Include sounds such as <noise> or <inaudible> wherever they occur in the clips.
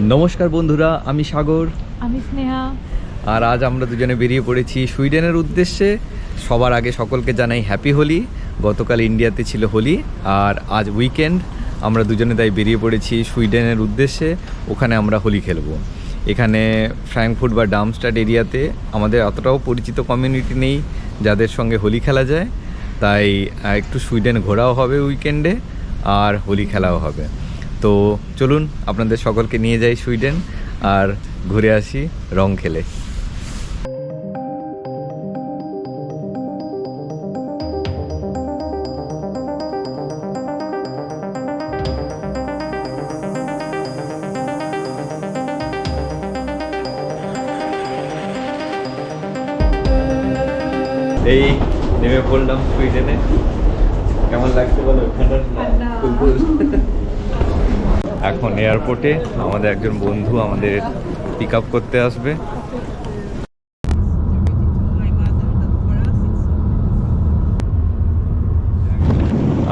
নমস্কার বন্ধুরা আমি সাগর। আমি স্নেহা। আর আজ আমরা দুজনে বেরিয়ে পড়েছি সুইডেনের উদ্দেশ্যে। সবার আগে সকলকে জানাই হ্যাপি হোলি গতকাল ইন্ডিয়াতে ছিল হোলি আর আজ উইকেন্ড আমরা দুজনে তাই বেরিয়ে পড়েছি সুইডেনের উদ্দেশ্যে। ওখানে আমরা হোলি খেলব। এখানে ফ্র্যাঙ্কফুট বা ডামস্টাড এরিয়াতে আমাদের অতটাও পরিচিত কমিউনিটি নেই যাদের সঙ্গে হোলি খেলা যায়। তাই একটু সুইডেন ঘোরাও হবে উইকেন্ডে আর হোলি খেলাও হবে। তো চলুন আপনাদের সকলকে নিয়ে যাই সুইডেন আর ঘুরে আসি রং খেলে। এই নেমে পড়লাম সুইডেনে। কেমন লাগছে বলো? এখন এয়ারপোর্টে আমাদের একজন বন্ধু আমাদের পিক আপ করতে আসবে।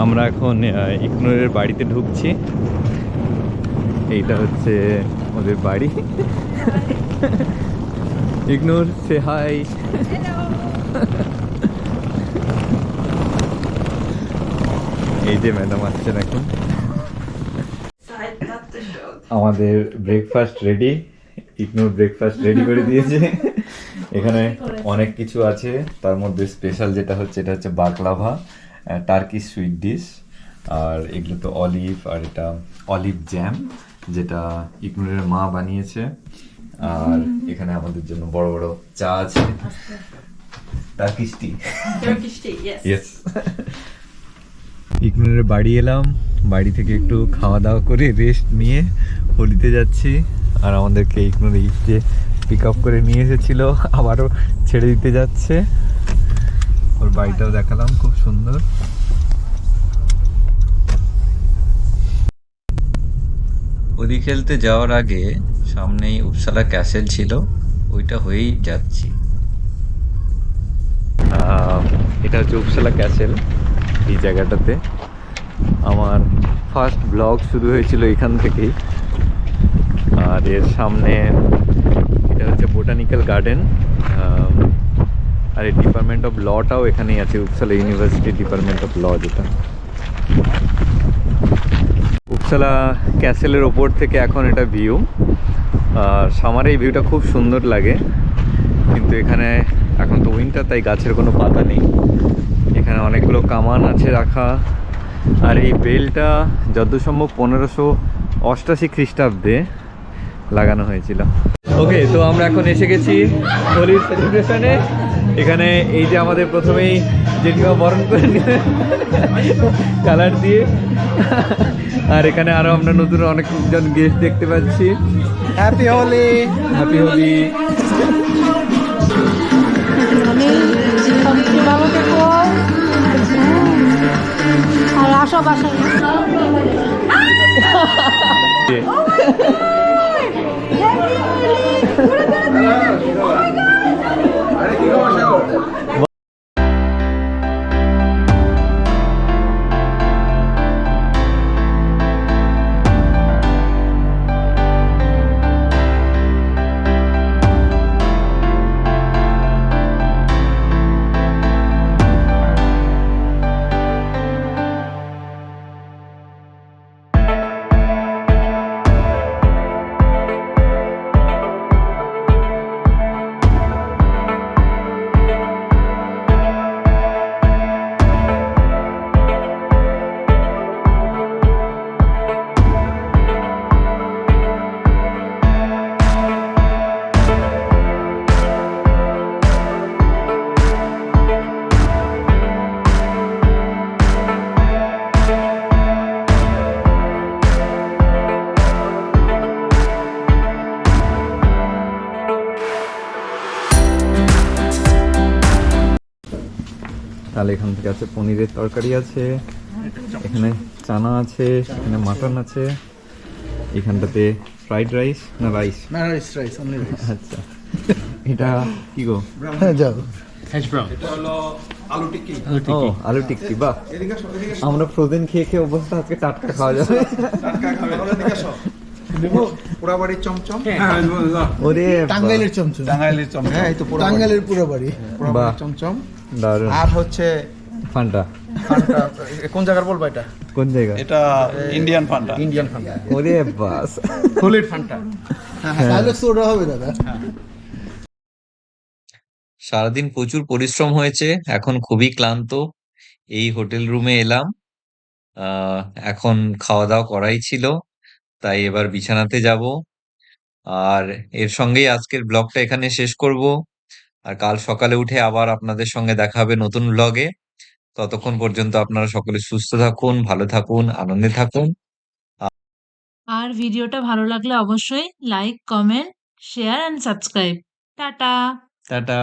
আমরা এখন ইকনোরের বাড়িতে ঢুকছি। এইটা হচ্ছে ওদের বাড়ি। ইগনোর সে হাই এই যে ম্যাডাম আসছেন এখন। আমাদের breakfast ready ignore breakfast ready করে দিয়েছে। <laughs> এখানে অনেক কিছু আছে। তার মধ্যে স্পেশাল যেটা হচ্ছে এটা হচ্ছে বাকলাভা টার্কি সুইট ডিশ আর এগুলো তো অলিভ আর এটা অলিভ জ্যাম যেটা ইগনোরের মা বানিয়েছে। আর এখানে আমাদের জন্য বড় বড় চা আছে। Turkish tea Turkish tea, yes <laughs> ইগনোরের বাড়ি এলাম। বাড়ি থেকে একটু খাওয়া দাওয়া করে রেস্ট নিয়ে হোলিতে যাচ্ছি। আর আমাদেরকে ইগনোর যে পিক আপ করে নিয়ে এসেছিল, আবারও ছেড়ে দিতে যাচ্ছে। ওর বাড়িটাও দেখালাম, খুব সুন্দর। হোলি খেলতে যাওয়ার আগে সামনেই উপসালা ক্যাসেল ছিল, ওইটা হয়েই যাচ্ছি। এটা হচ্ছে উপসালা ক্যাসেল এই জায়গাটাতে। আমার ফার্স্ট ব্লগ শুরু হয়েছিল এখান থেকেই। আর এর সামনে এটা হচ্ছে বোটানিক্যাল গার্ডেন আর এই ডিপার্টমেন্ট অফ লটাও এখানেই আছে Uppsala university department of law যেটা। উপসালা ক্যাসেলের ওপর থেকে এখন এটা ভিউ আর সামারে এই ভিউটা খুব সুন্দর লাগে, কিন্তু এখানে এখন তো উইন্টার তাই গাছের কোনো পাতা নেই। এখানে অনেকগুলো কামান আছে রাখা আর এই বেলটা যত সম্ভব পনেরোশো অষ্টাশি খ্রিস্টাব্দে লাগানো হয়েছিল। ওকে তো আমরা এখন এসে গেছি হোলির সেলিব্রেশনে। এখানে এই যে আমাদের প্রথমেই জেঠিমা বরণ করে কালার দিয়ে। আর এখানে আরও আমরা নতুন অনেকজন গেস্ট দেখতে পাচ্ছি। Happy Holi happy Holi oh my god! তাহলে এখান থেকে আছে পনিরের তরকারি আছে এখানে চানা আছে এখানে মাটন আছে এখানটাতে ফ্রাইড রাইস না rice no, it's rice, only rice. আচ্ছা। এটা কি গো? যাও। Hash brown. ও আলু টিক্কি বাহ। আমরা ফ্রোজেন খেয়ে খেয়ে অবস্থা আজকে টাটকা খাওয়া যাবে। পোড়াবাড়ির চমচম। ওরে টাঙ্গাইলের চমচম। টাঙ্গাইলের চমচম। হ্যাঁ এই তো পোড়াবাড়ির চমচম। আর হচ্ছে ফান্টা ফান্টা কোন জায়গার বলবা এটা? কোন জায়গা? এটা ইন্ডিয়ান ফান্ডা। ইন্ডিয়ান ফান্টা ওরে বাস। সলিড ফান্টা তাহলে সোডা হবে দাদা। সারাদিন প্রচুর পরিশ্রম হয়েছে এখন খুবই ক্লান্ত। এই হোটেল রুমে এলাম। আহ এখন খাওয়া দাওয়া করাই ছিল তাই এবার বিছানাতে যাব। আর এর সঙ্গেই আজকের ব্লগটা এখানে শেষ করব। আর কাল সকালে উঠে আবার আপনাদের সঙ্গে দেখা হবে নতুন ব্লগে ততক্ষণ পর্যন্ত আপনারা সকলে সুস্থ থাকুন ভালো থাকুন আনন্দে থাকুন। আর ভিডিওটা ভালো লাগলে অবশ্যই like comment share and subscribe tata. Tata.